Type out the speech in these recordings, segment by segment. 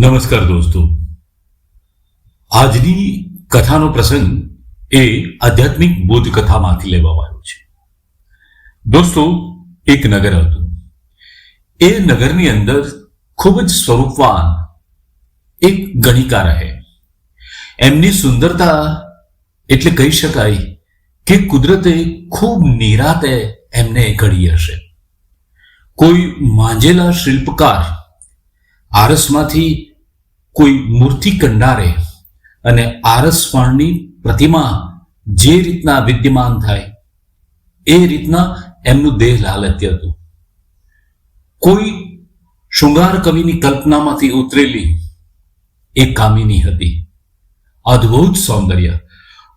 નમસ્કાર દોસ્તો. આજની કથાનો પ્રસંગ એ આધ્યાત્મિક બોધ કથામાંથી લેવામાં આવ્યો છે. દોસ્તો, એક નગર હતું. એ નગરની અંદર ખૂબ જ સ્વરૂપવાન એક ગણિકા રહે. એમની સુંદરતા એટલે કહી શકાય કે કુદરતે ખૂબ નિરાતે એમને ઘડી હશે. કોઈ માંજેલા શિલ્પકાર આરસમાંથી કોઈ મૂર્તિ કંડારે અને આરસપણની પ્રતિમા જે રીતના વિદ્યમાન થાય, એ રીતના એમનું દેહ લાલત્ય હતું. કોઈ શૃંગાર કવિની કલ્પનામાંથી ઉતરેલી એ કામિની હતી. અદ્ભુત સૌંદર્ય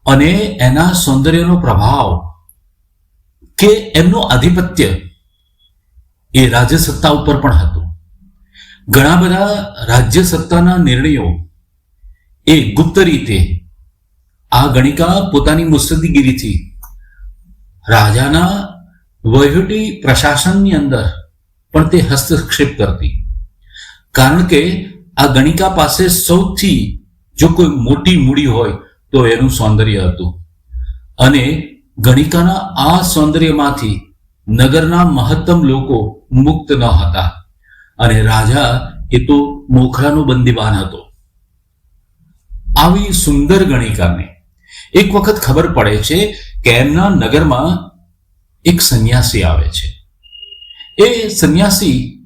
અને એના સૌંદર્યનો પ્રભાવ કે એમનું આધિપત્ય એ રાજ્યસત્તા ઉપર પણ હતું. ઘણા બધા રાજ્ય સત્તાના નિર્ણયો એ ગુપ્ત રીતે આ ગણિકા પોતાની મુસ્તદીગીરીથી રાજાના વહીવટી પ્રશાસનની અંદર પણ તે હસ્તક્ષેપ કરતી. કારણ કે આ ગણિકા પાસે સૌથી જો કોઈ મોટી મૂડી હોય તો એનું સૌંદર્ય હતું. અને ગણિકાના આ સૌંદર્યમાંથી નગરના મહત્તમ લોકો મુક્ત ન હતા. અને રાજા એ તો મોખરાનો બંદીવાન હતો. આવી સુંદર ગણિકાને એક વખત ખબર પડે છે કે નગરમાં એક સંન્યાસી આવે છે. એ સંન્યાસી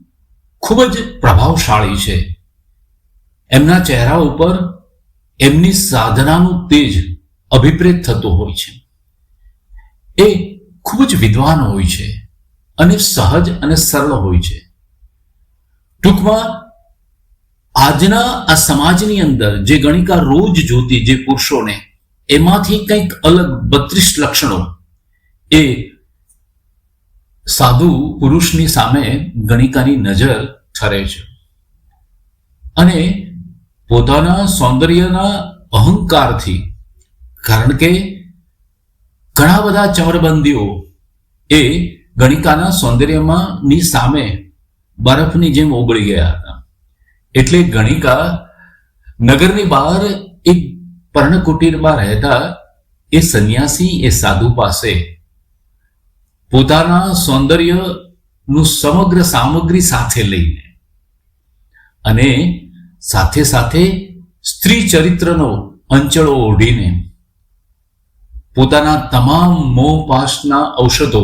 ખૂબ જ પ્રભાવશાળી છે. એમના ચહેરા ઉપર એમની સાધનાનું તેજ અભિપ્રેત થતું હોય છે. એ ખૂબ જ વિદ્વાન હોય છે અને સહજ અને સરળ હોય છે. ટૂંકમાં આજના આ સમાજની અંદર જે ગણિકા રોજ જોતી જે પુરુષોને, એમાંથી કંઈક અલગ બત્રીસ લક્ષણો. એ સાધુ પુરુષની સામે ગણિકાની નજર ઠરે છે. અને પોતાના સૌંદર્યના અહંકારથી, કારણ કે ઘણા બધા ચમરબંધીઓ એ ગણિકાના સૌંદર્યમાં ની સામે બરફની જેમ ઓગળી ગયા હતા. એટલે ગણિકા નગરની બહાર એક પર્ણકુટીરમાં રહેતા એ સંન્યાસી એ સાધુ પાસે પોતાના સૌંદર્યનું સમગ્ર સામગ્રી સાથે લઈને અને સાથે સાથે સ્ત્રી ચરિત્રનો અંચળો ઓઢીને પોતાના તમામ મોહ પાશના ઔષધો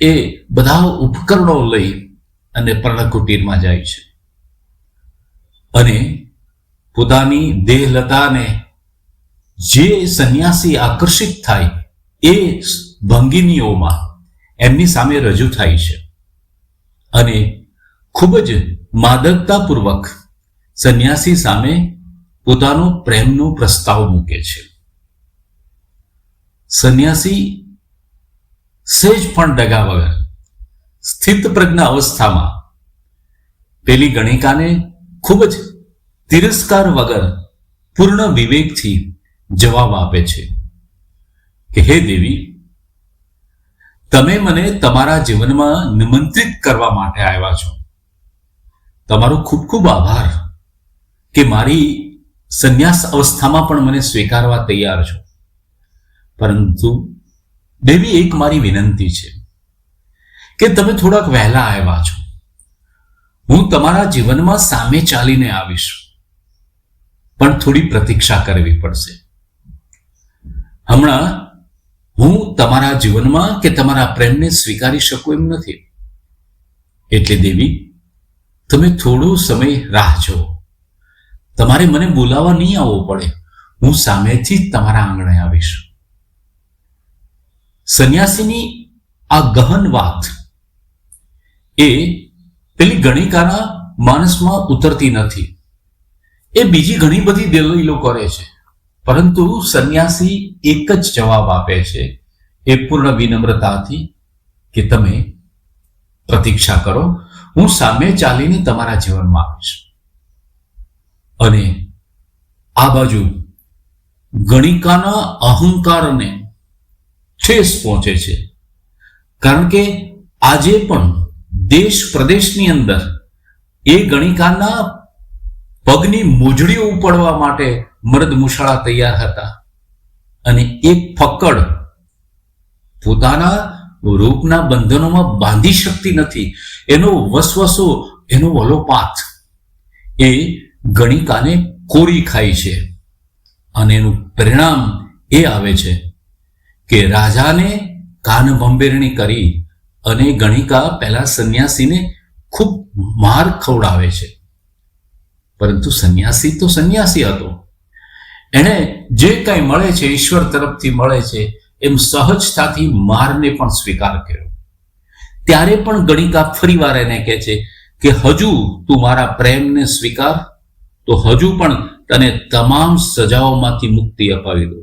એ બધા ઉપકરણો લઈ અને પર્ણકુટીરમાં જાય છે. અને પોતાની દેહલતાને જે સંન્યાસી આકર્ષિત થાય એ ભંગિનીઓમાં એમની સામે રજૂ થાય છે. અને ખૂબ જ માદકતાપૂર્વક સંન્યાસી સામે પોતાનો પ્રેમનો પ્રસ્તાવ મૂકે છે. સંન્યાસી સહેજ પણ ડગા વગર સ્થિત પ્રજ્ઞ અવસ્થામાં પેલી ગણિકાને ખૂબ જ તિરસ્કાર વગર પૂર્ણ વિવેકથી જવાબ આપે છે કે, હે દેવી, તમે મને તમારા જીવનમાં નિમંત્રિત કરવા માટે આવ્યા છો. તમારો ખૂબ ખૂબ આભાર કે મારી સંન્યાસ અવસ્થામાં પણ મને સ્વીકારવા તૈયાર છો. પરંતુ દેવી, એક મારી વિનંતી છે. કે તમે થોડાક વહેલા આવ્યા છો. હું તમારા જીવનમાં સામે ચાલીને આવીશ. પણ થોડી પ્રતીક્ષા કરવી પડશે. હમણાં હું તમારા જીવનમાં કે તમારા પ્રેમને સ્વીકારી શકું એમ નથી. એટલે દેવી, તમે થોડો સમય રાહ જુઓ. તમારે મને બોલાવવા નહીં આવવો પડે. હું સામેથી જ તમારા આંગણે આવીશ. સંન્યાસીની આ ગહન વાત એ પેલી ગણિકાના માનસમાં ઉતરતી નથી. એ બીજી ઘણી બધી દલીલો કરે છે. પરંતુ સંન્યાસી એક જ જવાબ આપે છે. એ પૂર્ણ વિનમ્રતાથી કે તમે પ્રતીક્ષા કરો, હું સામે ચાલીને તમારા જીવનમાં આવીશ. અને આ બાજુ ગણિકાના અહંકારને ઠેસ પહોંચે છે. કારણ કે આજે પણ દેશ પ્રદેશની અંદર એ ગણિકાના પગની મોજડીઓ ઉપાડવા માટે મર્દ મુશાળા તૈયાર હતા. અને એક ફક્કડ પોતાના રૂપના બંધનોમાં બાંધી શકતી નથી. એનો વસવસો, એનો વલોપાત એ ગણિકાને કોરી ખાય છે. અને એનું પરિણામ એ આવે છે કે રાજાને કાન ભંભેરણી કરી અને ગણિકા પહેલા સંન્યાસીને ખૂબ માર ખવડાવે છે. પરંતુ સંન્યાસી તો સંન્યાસી હતો. એણે જે કંઈ મળે છે, ઈશ્વર તરફથી મળે છે, એમ સહજતાથી મારને પણ સ્વીકાર કર્યો. ત્યારે પણ ગણિકા ફરીવાર એને કહે છે કે, હજુ તું મારા પ્રેમને સ્વીકાર, તો હજુ પણ તને તમામ સજાઓમાંથી મુક્તિ અપાવી દો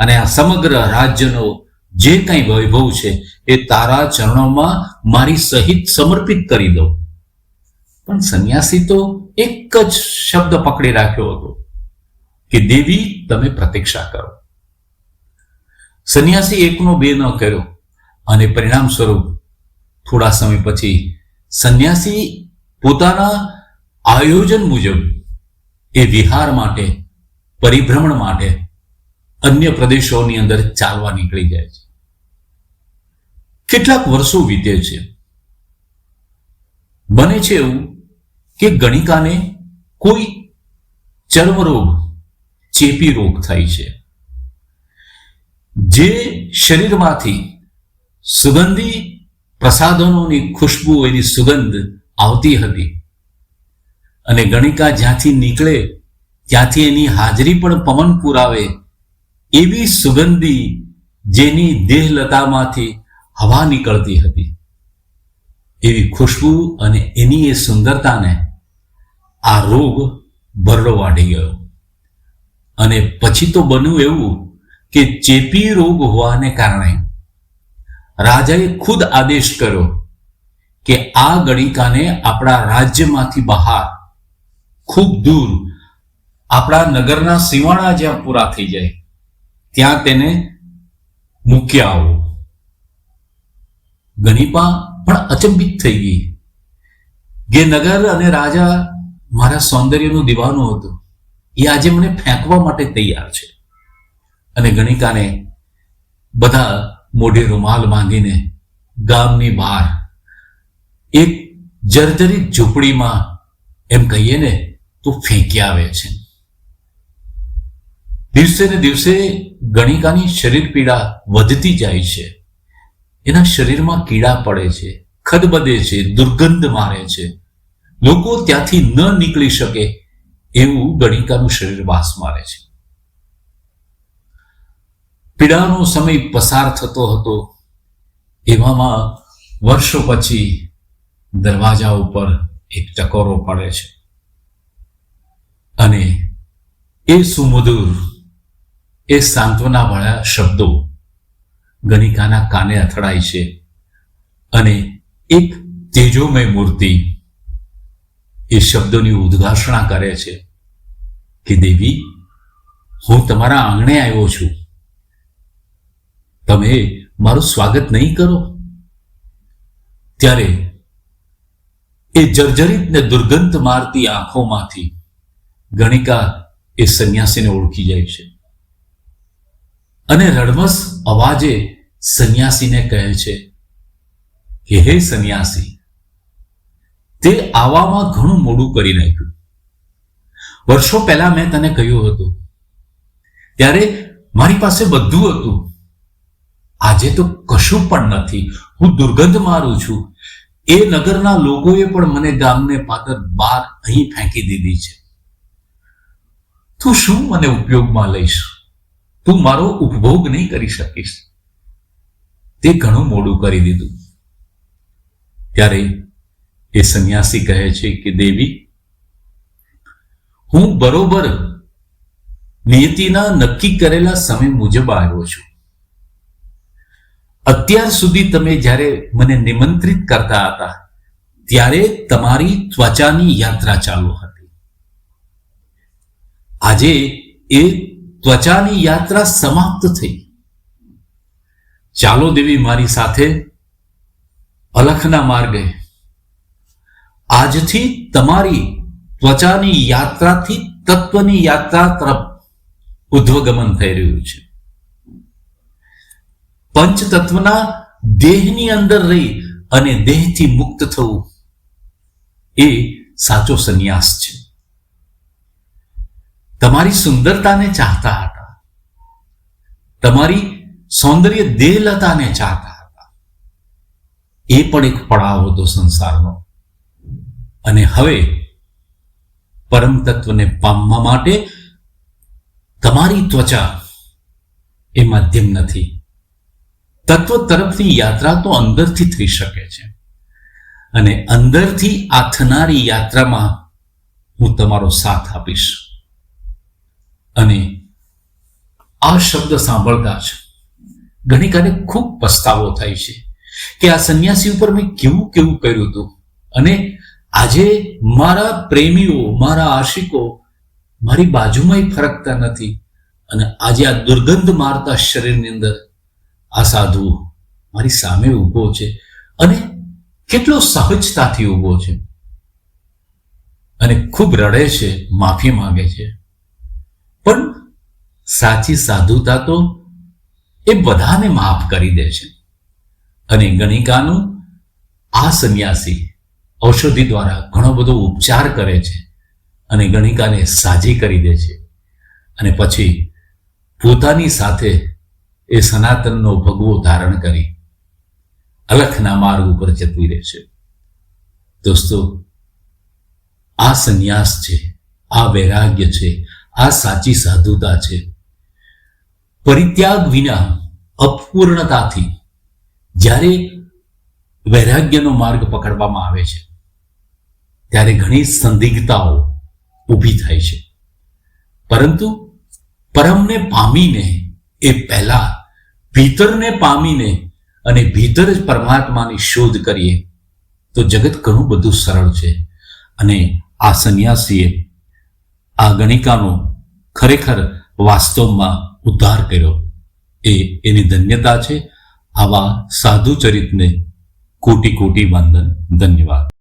અને આ સમગ્ર રાજ્યનો જે કંઈ વૈભવ છે એ તારા ચરણોમાં મારી સહિત સમર્પિત કરી દો પણ સંન્યાસી તો એક જ શબ્દ પકડી રાખ્યો હતો કે, દેવી, તમે પ્રતીક્ષા કરો. સંન્યાસી એકનો બે ન કર્યો અને પરિણામ સ્વરૂપ થોડા સમય પછી સંન્યાસી પોતાના આયોજન મુજબ એ વિહાર માટે, પરિભ્રમણ માટે અન્ય પ્રદેશોની અંદર ચાલવા નીકળી જાય છે. કેટલાક વર્ષો વીતે છે. બને છે એવું કે ગણિકાને કોઈ ચર્મરોગ, ચેપી રોગ થાય છે. જે શરીરમાંથી સુગંધી પ્રસાધનોની ખુશ્બુ એની સુગંધ આવતી હતી અને ગણિકા જ્યાંથી નીકળે ત્યાંથી એની હાજરી પણ પવન પુરાવે એવી સુગંધી જેની દેહલતામાંથી હવા નીકળતી હતી. એવી ખુશ્બુ અને એની એ સુંદરતાને આ રોગ ભરડો વાઢી ગયો. અને પછી તો બન્યું એવું કે ચેપી રોગ હોવાને કારણે રાજાએ ખુદ આદેશ કર્યો કે આ ગણિકાને આપણા રાજ્યમાંથી બહાર, ખૂબ દૂર, આપણા નગરના સીમાડા જ્યાં પૂરા થઈ જાય, ત્યાં તેને મૂક્યા આવો. ગણિપા પણ અચંબિત થઈ ગઈ. જે નગર અને રાજા મારા સૌંદર્યનું દીવાનું હતું, એ આજે મને ફેંકવા માટે તૈયાર છે. અને ગણિકાને બધા મોઢે રૂમાલ બાંધીને ગામની બહાર એક જર્જરિત ઝૂંપડીમાં એમ કહીએ ને, તો ફેંકી આવે છે. દિવસે ને દિવસે ગણિકાની શરીર પીડા વધતી જાય છે. એના શરીરમાં કીડા પડે છે ખદબદે છે, દુર્ગંધ મારે છે. લોકો ત્યાંથી ન નીકળી શકે એવું ગણિકાનું શરીર વાસ મારે છે. પીડાનો સમય પસાર થતો હતો. એવામાં વર્ષો પછી દરવાજા ઉપર એક ટકોરો પડે છે. અને એ સુમધુર, એ સાંત્વના વાળા શબ્દો ગણિકાના કાને અથડાય છે. અને એક તેજોમય મૂર્તિ એ શબ્દોની ઉદ્ઘાષણા કરે છે કે, દેવી, હું તમારા આંગણે આવ્યો છું. તમે મારું સ્વાગત નહીં કરો. ત્યારે એ જર્જરિત ને દુર્ગંધ મારતી આંખોમાંથી ગણિકા એ સંન્યાસીને ઓળખી જાય છે. અને રડમસ અવાજે સંન્યાસીને કહે છે કે હે સંન્યાસી, તે આવામાં ઘણું મોડું કરી નાખ્યું. વર્ષો પહેલા મેં તને કહ્યું હતું, ત્યારે મારી પાસે બધું હતું. આજે તો કશું પણ નથી. હું દુર્ગંધ મારું છું. એ નગરના લોકોએ પણ મને ગામને પાદર બહાર અહીં ફેંકી દીધી છે. તું શું મને ઉપયોગમાં લઈશ? તું મારો ઉપભોગ નહીં કરી શકીશ. તે ઘણું મોડું કરી દીધું. ત્યારે એ સંન્યાસી કહે છે કે, દેવી, હું બરોબર નિયતિના નક્કી કરેલા સમય મુજબ આવ્યો છું. અત્યાર સુધી તમે જ્યારે મને નિમંત્રિત કરતા હતા, ત્યારે તમારી ત્વચાની યાત્રા ચાલુ હતી. આજે એ ત્વચાની યાત્રા સમાપ્ત થઈ. ચાલો દેવી મારી સાથે અલખના માર્ગે. આજથી તમારી ત્વચાની યાત્રાથી તત્વની યાત્રા તરફ ઉદ્વગમન થઈ રહ્યું છે. પંચતત્વના દેહની અંદર રહી અને દેહથી મુક્ત થવું એ સાચો સંન્યાસ છે. તમારી સુંદરતાને ચાહતા હતા. તમારી સૌંદર્ય દેહલતાને ચાહતા હતા. એ પણ એક પડાવ હતો સંસારનો. અને હવે પરમ તત્વને પામવા માટે તમારી ત્વચા એ માધ્યમ નથી. તત્વ તરફની યાત્રા તો અંદરથી થઈ શકે છે. અને અંદરથી આ યાત્રામાં હું તમારો સાથ આપીશ. અને આ શબ્દ સાંભળતા જ ઘણી ખૂબ પસ્તાવો થાય છે કે આ સંન્યાસી ઉપર મેં કેવું કેવું કર્યું હતું. અને આજે મારા પ્રેમીઓ, મારા આશિકો મારી બાજુમાં ફરકતા નથી અને આજે આ દુર્ગંધ મારતા શરીરની અંદર આ સાધુ મારી સામે ઊભો છે અને કેટલો સહજતાથી ઊભો છે અને ખૂબ રડે છે, માફી માંગે છે. પણ સાચી સાધુતા તો એ બધાને માફ કરી દે છે. અને ગણિકાનું આ સંન્યાસી ઔષધિ દ્વારા ઘણો બધો ઉપચાર કરે છે અને ગણિકાને સાજી કરી દે છે. અને પછી પોતાની સાથે એ સનાતનનો ભગવો ધારણ કરી અલખના માર્ગ ઉપર જતી રહે છે. દોસ્તો, આ સંન્યાસ છે, આ વૈરાગ્ય છે આ સાચી સાધુતા છે. પરિત્યાગ વિના અપૂર્ણતાથી જ્યારે વૈરાગ્યનો માર્ગ પકડવામાં આવે છે, ત્યારે ઘણી સંદિગ્ધતાઓ ઊભી થાય છે. પરંતુ પરમને પામીને એ પહેલા ભીતરને પામીને અને ભીતર જ પરમાત્માની શોધ કરીએ, તો જગત ઘણું બધું સરળ છે. અને આ સંન્યાસીએ આ ગણિકાનો ખરેખર વાસ્તવમાં ઉદ્ધાર કર્યો. એ એની ધન્યતા છે. આવા સાધુ ચરિતને કોટી કોટી વંદન. ધન્યવાદ.